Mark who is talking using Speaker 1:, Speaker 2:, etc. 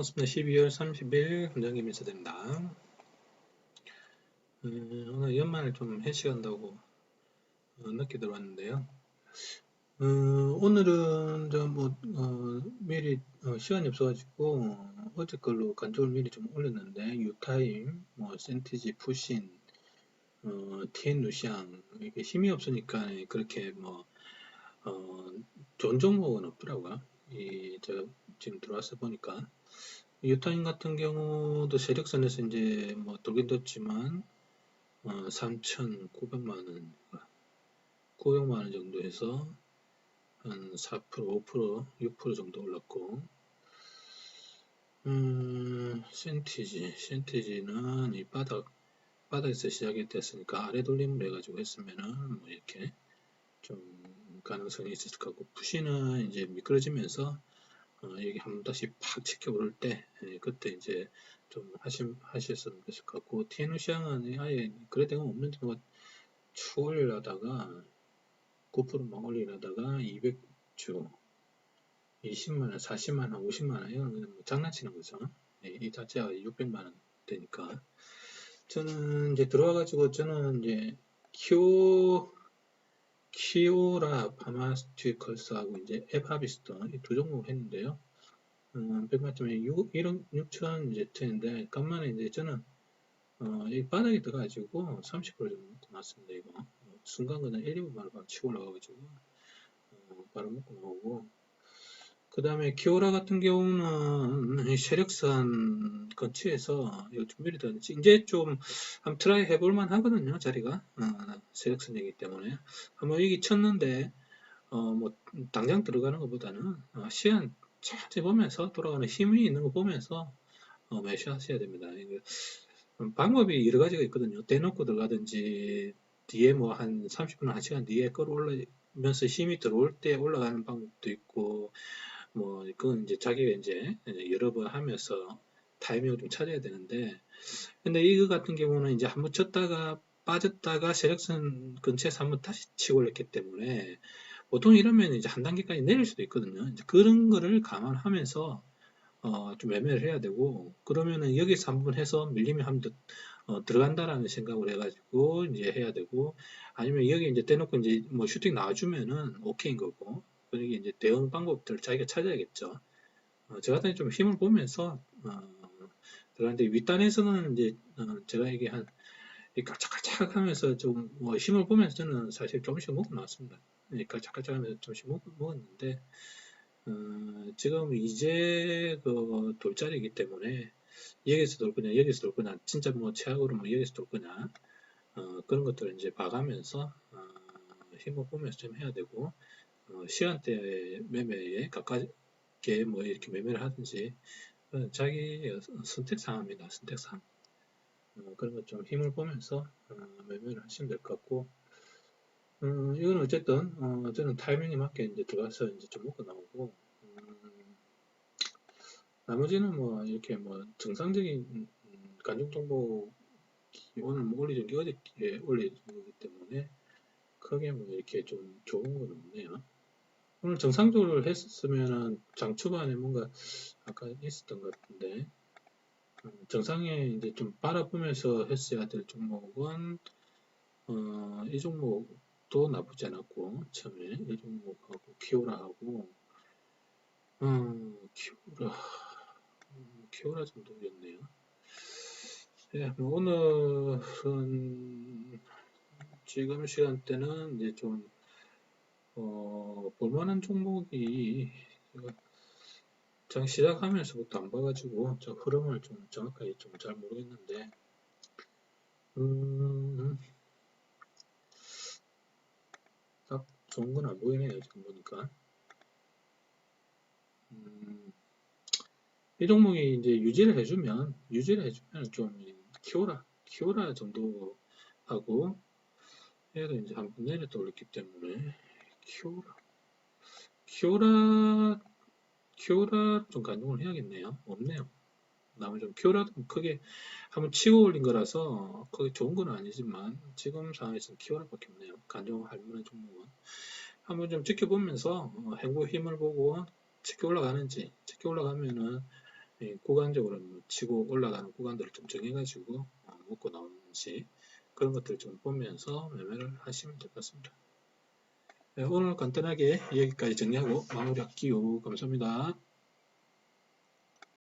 Speaker 1: 반갑습니다. 12월 30일 금장기 밀사됩니다. 음, 오늘 연말 좀 해시간다고 어, 늦게 들어왔는데요. 어, 오늘은 저뭐 어, 미리 어, 시간이 없어가지고 어제 걸로 간쪽을 미리 좀 올렸는데 유타임, 뭐 센티지, 푸신, 어, 티엔 루시앙 이게 힘이 없으니까 그렇게 뭐 어, 좋은 종목은 없더라고요. 이, 저, 지금 들어와서 보니까. 유타인 같은 경우도 세력선에서 이제 뭐 돌긴 뒀지만, 어, 3,900만원, 900만원 정도 해서 한 4%, 5%, 6% 정도 올랐고, 음, 센티지, 센티지는 이 바닥, 바닥에서 시작이 됐으니까 아래 돌림을 해가지고 했으면은 뭐 이렇게 좀 가능성이 있을 것 같고 푸시는 이제 미끄러지면서 어, 여기 한번 다시 팍 치켜 오를 때 예, 그때 이제 좀 하심 하셨으면 좋을 것 같고 TNO 시장은 아예 그래 대가 없는데 뭐축 올리려다가 9%만 올리려다가 200주 20만원, 40만원, 50만원 이건 뭐 장난치는 거죠. 예, 이 자체가 600만원 되니까 저는 이제 들어와 가지고 저는 이제 키오 키오라 파마스티컬스하고 이제 에바비스터 이두 종목 했는데요. 음, 100만점에 6, 1억 6천 이제 트인데 간만에 이제 저는 어, 이 바닥에 들어가지고 30% 정도 나왔습니다. 이거 순간 그냥 1, 2분만 로 치고 올라가가지고 어, 바로 먹고 나오고 그 다음에 키오라 같은 경우는 세력선 근처에서 준비를 든지 이제 좀 한번 트라이 해볼만 하거든요 자리가 어, 세력선이기 때문에 한번 여기 쳤는데 어, 뭐 당장 들어가는 것보다는 어, 시간 천천히 보면서 돌아가는 힘이 있는 거 보면서 어, 매수하셔야 됩니다. 방법이 여러 가지가 있거든요. 대놓고 들어가든지 뒤에 뭐 한 30분, 1시간 뒤에 끌어올리면서 힘이 들어올 때 올라가는 방법도 있고 뭐 그건 이제 자기가 이제 여러 번 하면서 타이밍을 좀 찾아야 되는데 근데 이거 같은 경우는 이제 한번 쳤다가 빠졌다가 세력선 근처에서 한번 다시 치고 올렸기 때문에 보통 이러면 이제 한 단계까지 내릴 수도 있거든요. 그런 거를 감안하면서 어, 좀 매매를 해야 되고 그러면은 여기서 한번 해서 밀리면 한번 어, 들어간다라는 생각을 해가지고 이제 해야 되고 아니면 여기 이제 떼놓고 이제 뭐 슈팅 나와주면은 오케이인 거고 그러니 이제 대응 방법들을 자기가 찾아야겠죠. 어, 저 같은 좀 힘을 보면서 어, 들어가는데 윗단에서는 이제 어, 제가 이게 한 깔짝깔짝 하면서 좀 뭐 힘을 보면서 저는 사실 조금씩 먹고 나왔습니다. 깔짝깔짝 하면서 조금씩 먹, 먹었는데 어, 지금 이제 그 돌자리이기 때문에 여기서 돌 거냐 여기서 돌 거냐 진짜 뭐 최악으로 뭐 여기서 돌 거냐 어, 그런 것들을 이제 봐가면서 어, 힘을 보면서 좀 해야 되고 어, 시간대 매매에 가깝게 뭐 이렇게 매매를 하든지 어, 자기 선택사항입니다. 선택사항. 어, 그런 것 좀 힘을 보면서 어, 매매를 하시면 될 것 같고 음, 이건 어쨌든 어, 저는 타이밍에 맞게 이제 들어가서 이제 좀 먹고 나오고 음, 나머지는 뭐 이렇게 뭐 정상적인 음, 간중 정보 오늘 뭐 올리던 게 어저께 올린 거기 때문에 크게 뭐 이렇게 좀 좋은 건 없네요. 오늘 정상적으로 했으면은 장 초반에 뭔가 아까 있었던 것 같은데. 음, 정상에 이제 좀 바라보면서 했어야 될 종목은 어, 이 종목도 나쁘지 않았고 처음에 이 종목하고 키오라하고. 음, 키오라. 음, 키오라 정도였네요. 네, 뭐 오늘은 지금 시간대는 이제 좀 어, 볼만한 종목이 제가 장 시작하면서부터 안 봐가지고 저 흐름을 좀 정확하게 좀 잘 모르겠는데 음, 딱 좋은 건 안 보이네요 지금 보니까. 음, 이 종목이 이제 유지를 해주면 유지를 해주면 좀 키오라 키오라 정도 하고 얘가 이제 한번 내려 돌렸기 때문에 키오라. 키오라 키오라 좀 간동을 해야겠네요. 없네요. 나머지 좀 키오라도 크게 한번 치고 올린 거라서 크게 좋은 건 아니지만 지금 상황에서는 키오라밖에 없네요. 간종할 만한 종목은. 한번 좀 지켜보면서 어, 행보 힘을 보고 치켜 올라가는지 치켜 올라가면은 이 구간적으로 뭐 치고 올라가는 구간들을 좀 정해가지고 어, 묶어 나오는지 그런 것들을 좀 보면서 매매를 하시면 될 것 같습니다. 네, 오늘 간단하게 여기까지 정리하고 마무리할게요. 감사합니다.